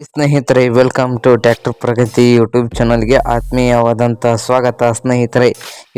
ಸ್ನೇಹಿತರೆ welcome to tractor Pragati YouTube ಚಾನಲ್ಗೆ ಆತ್ಮೀಯವಾದಂಥ ಸ್ವಾಗತ. ಸ್ನೇಹಿತರೆ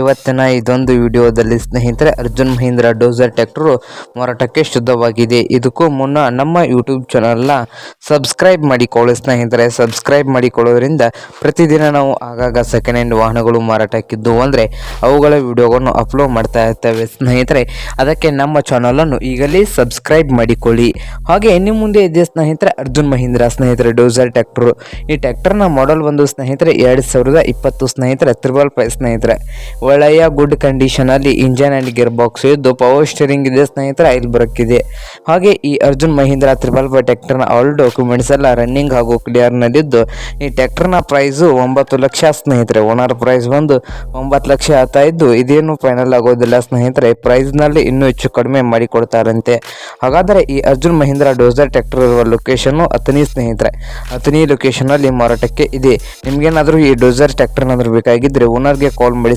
ಇವತ್ತಿನ ಇದೊಂದು ವಿಡಿಯೋದಲ್ಲಿ ಸ್ನೇಹಿತರೆ ಅರ್ಜುನ್ ಮಹೀಂದ್ರ ಡೋಸರ್ ಟ್ಯಾಕ್ಟರು ಮಾರಾಟಕ್ಕೆ ಶುದ್ಧವಾಗಿದೆ. ಇದಕ್ಕೂ ಮುನ್ನ ನಮ್ಮ ಯೂಟ್ಯೂಬ್ ಚಾನಲ್ನ ಸಬ್ಸ್ಕ್ರೈಬ್ ಮಾಡಿಕೊಳ್ಳಿ ಸ್ನೇಹಿತರೆ. ಸಬ್ಸ್ಕ್ರೈಬ್ ಮಾಡಿಕೊಳ್ಳೋದ್ರಿಂದ ಪ್ರತಿದಿನ ನಾವು ಆಗಾಗ ಸೆಕೆಂಡ್ ಹ್ಯಾಂಡ್ ವಾಹನಗಳು ಮಾರಾಟಕ್ಕಿದ್ದು ಅಂದರೆ ಅವುಗಳ ವಿಡಿಯೋಗಳನ್ನು ಅಪ್ಲೋಡ್ ಮಾಡ್ತಾ ಇರ್ತವೆ ಸ್ನೇಹಿತರೆ. ಅದಕ್ಕೆ ನಮ್ಮ ಚಾನಲನ್ನು ಈಗಲೇ ಸಬ್ಸ್ಕ್ರೈಬ್ ಮಾಡಿಕೊಳ್ಳಿ. ಹಾಗೆ ಇನ್ನು ಮುಂದೆ ಇದೆ ಸ್ನೇಹಿತರೆ ಅರ್ಜುನ್ ಮಹೀಂದ್ರ ಸ್ನೇಹಿತರೆ ಡೋಸರ್ ಟ್ಯಾಕ್ಟ್ರು ಈ ಟ್ಯಾಕ್ಟರ್ನ ಮಾಡೆಲ್ ಒಂದು ಸ್ನೇಹಿತರೆ ಎರಡು ಸಾವಿರದ ಇಪ್ಪತ್ತು ಸ್ನೇಹಿತರೆ ತ್ರಿಬಲ್ ಪೈ ಸ್ನೇಹಿತರೆ. ಒಳ್ಳೆಯ ಗುಡ್ ಕಂಡೀಷನ್ ಅಲ್ಲಿ ಇಂಜನ್ ಅಂಡ್ ಗಿರ್ ಬಾಕ್ಸ್ ಇದ್ದು ಪವರ್ ಸ್ಟೀರಿಂಗ್ ಇದೆ ಸ್ನೇಹಿತರೆ ಐಲ್ ಬರಕ್ಕಿದೆ. ಹಾಗೆ ಈ ಅರ್ಜುನ್ ಮಹೀಂದ್ರ ತ್ರಿಬಲ್ ಬೈ ಟ್ಯಾಕ್ಟರ್ನ ಆಲ್ ಡಾಕ್ಯುಮೆಂಟ್ಸ್ ಎಲ್ಲ ರನ್ನಿಂಗ್ ಹಾಗೂ ಕ್ಲಿಯರ್ ನಲ್ಲಿದ್ದು, ಈ ಟ್ಯಾಕ್ಟರ್ನ ಪ್ರೈಸು ಒಂಬತ್ತು ಲಕ್ಷ ಸ್ನೇಹಿತರೆ. ಓನರ್ ಪ್ರೈಸ್ ಬಂದು ಒಂಬತ್ತು ಲಕ್ಷ ಆಗ್ತಾ ಇದ್ದು, ಇದೇನು ಫೈನಲ್ ಆಗೋದಿಲ್ಲ ಸ್ನೇಹಿತರೆ. ಪ್ರೈಸ್ನಲ್ಲಿ ಇನ್ನೂ ಹೆಚ್ಚು ಕಡಿಮೆ ಮಾಡಿಕೊಡ್ತಾರಂತೆ. ಹಾಗಾದರೆ ಈ ಅರ್ಜುನ್ ಮಹೀಂದ್ರ ಡೋಸರ್ ಟ್ಯಾಕ್ಟರ್ ಇರುವ ಲೊಕೇಶನ್ನು ಅಥನಿ ಸ್ನೇಹಿತರೆ. ಅತನಿ ಲೊಕೇಶನಲ್ಲಿ ಮಾರಾಟಕ್ಕೆ ಇದೆ. ನಿಮಗೇನಾದರೂ ಈ ಡೋಸರ್ ಟ್ಯಾಕ್ಟರ್ನಾದರೂ ಬೇಕಾಗಿದ್ದರೆ ಓನರ್ಗೆ ಕಾಲ್ ಮಾಡಿ